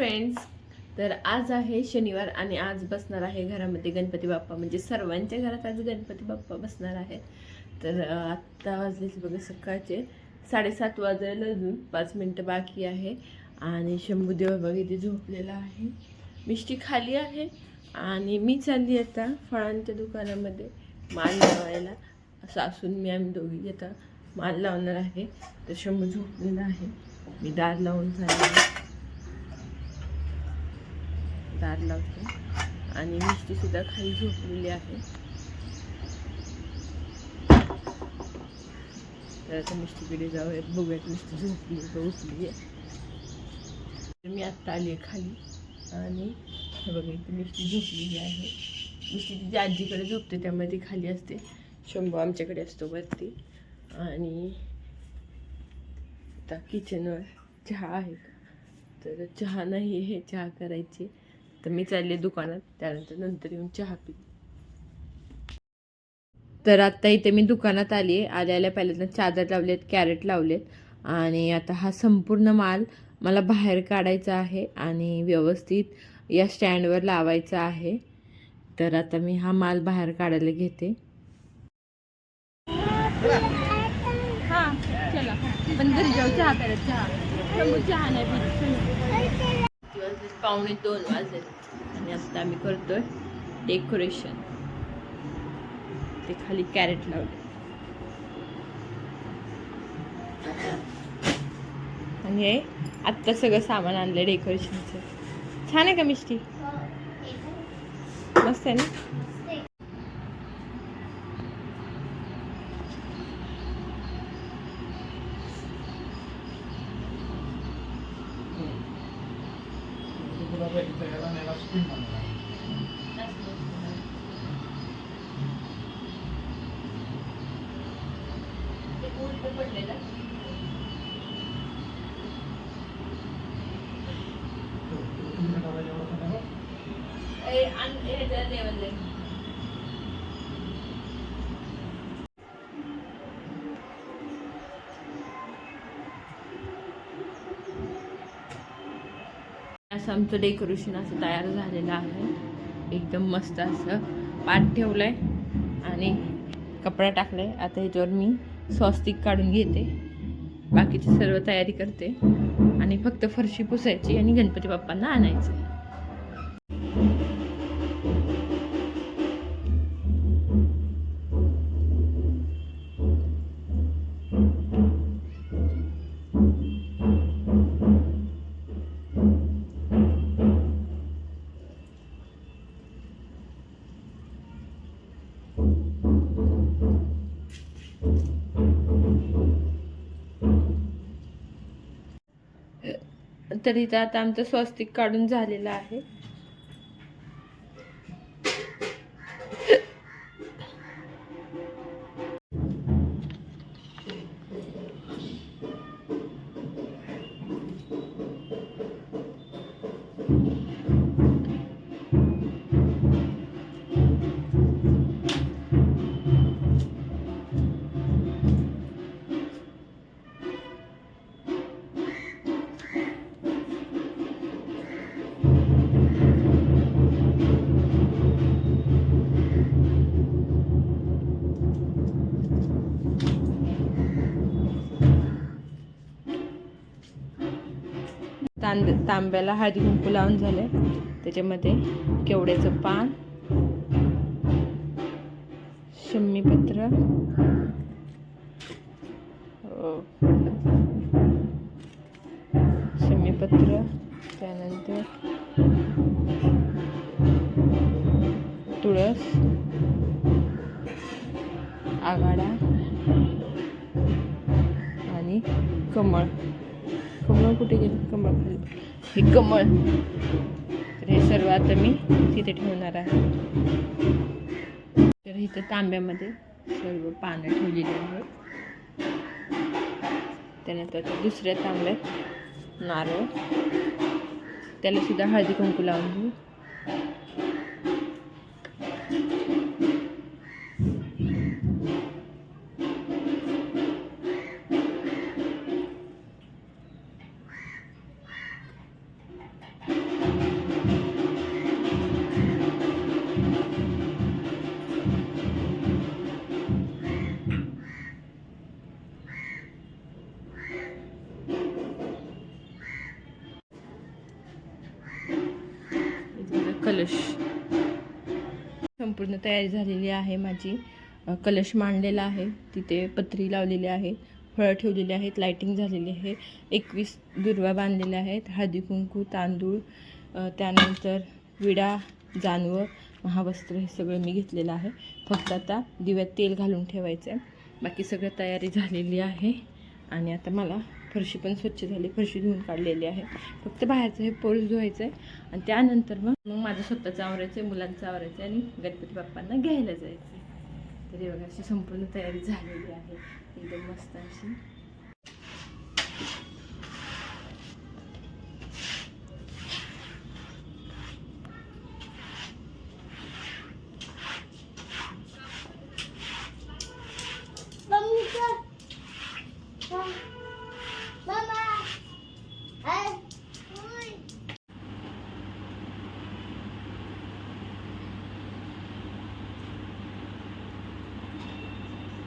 Friends तर आज आहे शनिवार आणि आज बसणार आहे घरामध्ये गणपती बाप्पा. म्हणजे सर्वांच्या घरात आज गणपती बाप्पा बसणार आहे तर आत्ता वाजलेच बघा सकाळचे. साडेसात वाजायला अजून पाच मिनटं बाकी आहे. आणि शंभूदेव बघा इथे झोपलेला आहे. मिष्टी खाली आहे. आणि मी चालली आता फळांच्या दुकानामध्ये माल लावायला. सासून मी आम्ही दोघी आता माल लावणार आहे. तर शंभू झोपलेला आहे. मी दार लावून झाले दार लावते. आणि मिष्टीसुद्धा खाली झोपलेली आहे. तर आता मिष्टीकडे जाऊयात बघूयात मिष्टी झोपली का उठली आहे. तर मी आत्ता आली आहे खाली. आणि हे बघा इथे मिष्टी झोपलेली आहे. मिष्टी तिची आजीकडे झोपते त्यामुळे ती खाली असते. शंभू आमच्याकडे असतो वरती. आणि आता किचनवर चहा आहे. तर चहा नाही हे चहा करायची. तर मी चालले दुकानात त्यानंतर नंतर येऊन चहा पी तर आत्ता इथे मी दुकानात आली आहे. आल्या आल्या पहिल्यांदा चादर लावलेत कॅरेट लावलेत आणि आता हा संपूर्ण माल मला बाहेर काढायचा आहे आणि व्यवस्थित या स्टँडवर लावायचा आहे. तर आता मी हा माल बाहेर काढायला घेते. हां चला. पण घरी जाऊ चहा करत चहा. चहा नाही वाजले पावणे दोन वाजले आणि आता आम्ही करतोय डेकोरेशन ते खाली कॅरेट लावले आणि हे आत्ता सगळं सामान आणलं डेकोरेशनचं छान आहे का मिष्टी? मस्त आहे ना? असं आमचं डेकोरेशन असं तयार झालेलं आहे. एकदम मस्त असं पाट ठेवलंय आणि कपडा टाकलाय. आता ह्याच्यावर मी स्वस्तिक काढून घेते. बाकीची सर्व तयारी करते. आणि फक्त फरशी पुसायची आणि गणपती बाप्पांना आणायचं तर इथं आता आमचं स्वस्तिक काढून झालेलं आहे. तांब तांब्याला हळदी कुंकू लावून झाले त्याच्यामध्ये केवड्याचं पान शम्मीपत्र अ, शम्मीपत्र त्यानंतर तुळस आघाडा आणि कमळ. कमळ कुठे गेलं? कमळ खाली. हे कमळ. तर हे सर्व आता मी तिथे ठेवणार आहे. तर इथं तांब्यामध्ये सर्व पानं ठेवलेली आहेत. त्यानंतर दुसऱ्या तांब्यात नारळ. त्याला सुद्धा हळदी कुंकू लावून घेऊ संपूर्ण तयारी झालेली आहे माझी. कलश मांडलेला आहे. तिथे पत्री लावलेली आहे. फळं ठेवलेली आहेत. लाईटिंग झालेली आहे. एकवीस दुर्वा बांधलेल्या आहेत. हळदी कुंकू तांदूळ त्यानंतर विडा जानवं महावस्त्र हे सगळं मी घेतलेलं आहे. फक्त आता दिव्यात तेल घालून ठेवायचं आहे बाकी सगळं तयारी झालेली आहे. आणि आता मला फरशी पण स्वच्छ झाली फरशी धुवून काढलेली आहे. फक्त बाहेरचं हे पोळस धुवायचं आहे आणि त्यानंतर मग मग माझं स्वतःचं आवरायचं आहे मुलांचं आवरायचं आहे आणि गणपती बाप्पांना घ्यायला जायचं आहे तर हे बघा अशी संपूर्ण तयारी झालेली आहे. एकदम मस्त अशी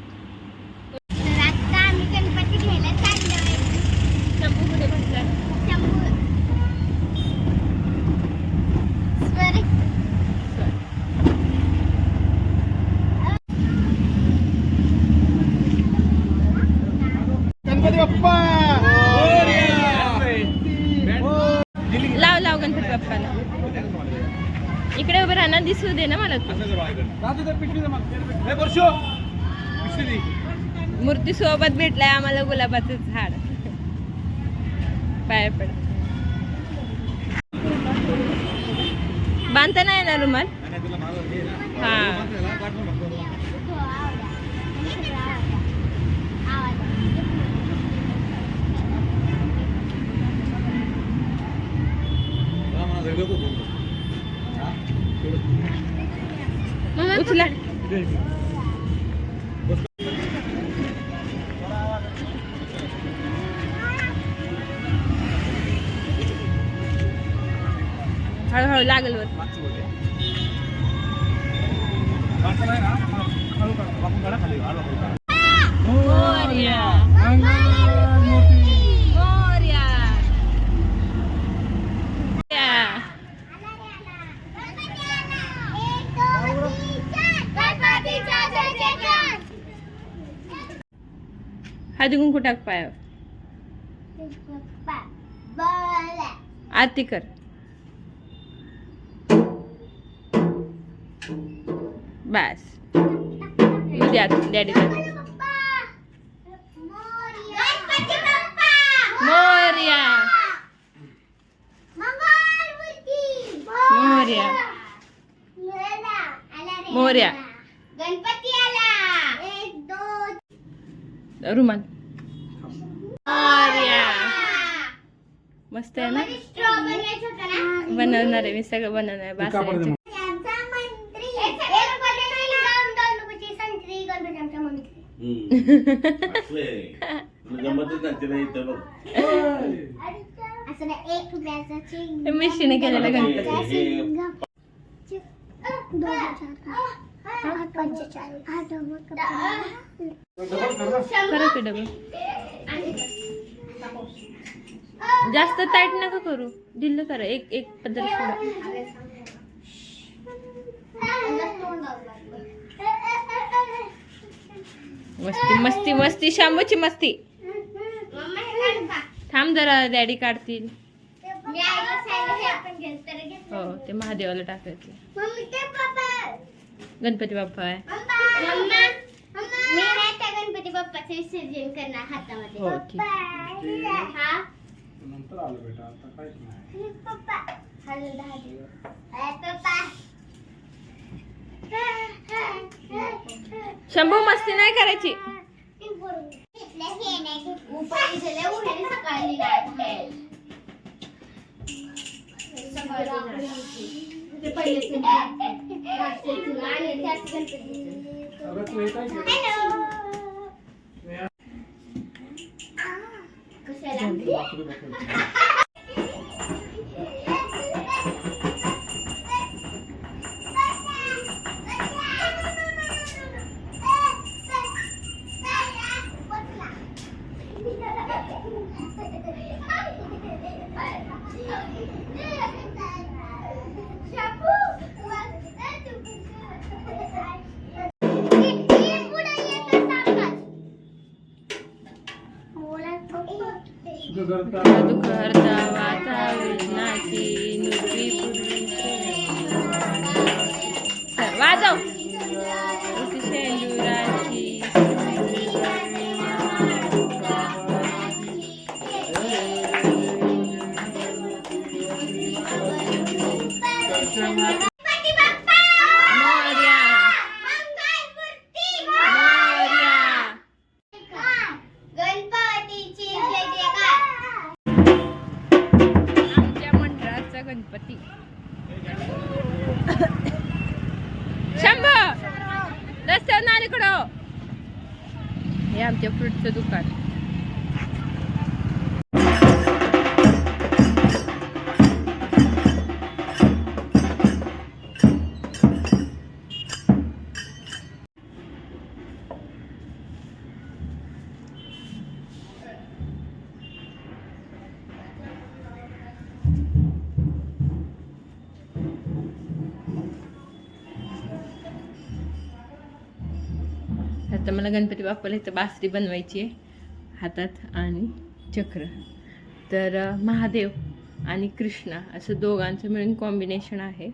तर आता आम्ही गणपती घ्यायला चाललोय शंभू कुठे बसला शंभू स्वर गणपती बाप्पा लाव लाव गणपती बाप्पाला. इकडे उभं राहणार दिसू दे ना मला मूर्ती सोबत भेटलाय आम्हाला गुलाबाचं झाड. पाय पड. बांधता नाही ना रुमाल? हा. हळदी कुंकू टाक पायावर. आरती कर. बस द्या डॅडी मोरया मोरया मोरया. गणपती आला एक दोन रुमाल मोरया मस्त आहे ना स्ट्रॉबेरी होता ना बनवणार आहे मी सगळं बनवणार आहे कापड दे बासुंदी. मग. आमचा मंत्री एक गणपती दोन दोन रुपयाची संत्री गणपती आमचा मंत्री गमतच नाही तिला इथं बघ असं एक रुपयाचा मिशीने केलेला गणपती जास्त टाईट नका करू. ढिल्ल करा. एक एक पदर मस्ती मस्ती मस्ती. शांबूची मस्ती. थांब जरा डॅडी काढतील. मी आईला सांगितलं हे. हो ते महादेवाला टाकायचे. मम्मी ते पप्पा गणपती बाप्पा आहे. मम्मा मी नाही त्या गणपती बाप्पाचे विसर्जन करणार हातामध्ये पप्पा हॅलो पप्पा शंभू मस्ती नाही करायची. अगं करता हे आमच्या फ्रूटचं दुकान आता मला गणपती बाप्पाला इथं बासरी बनवायची आहे हातात आणि चक्र. तर महादेव आणि कृष्णा असं दोघांचं मिळून कॉम्बिनेशन आहे.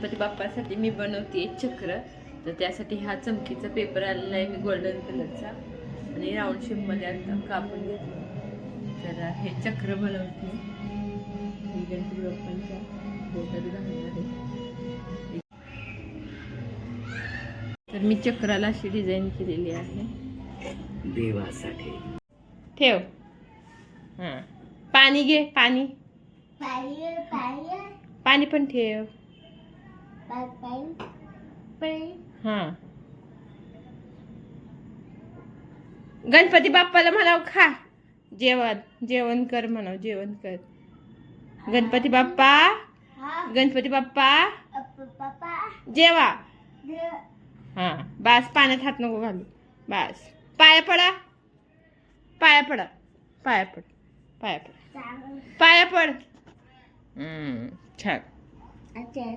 गणपती बाप्पासाठी मी बनवते चक्र. तर त्यासाठी हा चमकीचा पेपर आलेला आहे मी गोल्डन कलरचा आणि राऊंड शेपमध्ये आता कापून घेतलं. तर हे चक्र बनवते. मी गणपती बाप्पांच्या बोटात घालणार आहे. तर मी चक्राला अशी डिझाईन केलेली आहे. देवासाठी. ठेव. हां. पाणी घे पाणी. पाणी पण ठेव. हा. गणपती बाप्पाला म्हणाव खा. जेवण जेवण कर म्हणाव जेवण कर. गणपती बाप्पा गणपती बाप्पा जेवा. हा. बास पाण्यात हात नको घालू. बास. पाया पडा. पाया पडा. पाया पड. पाया पड. पाया पड. छान. अच्छा.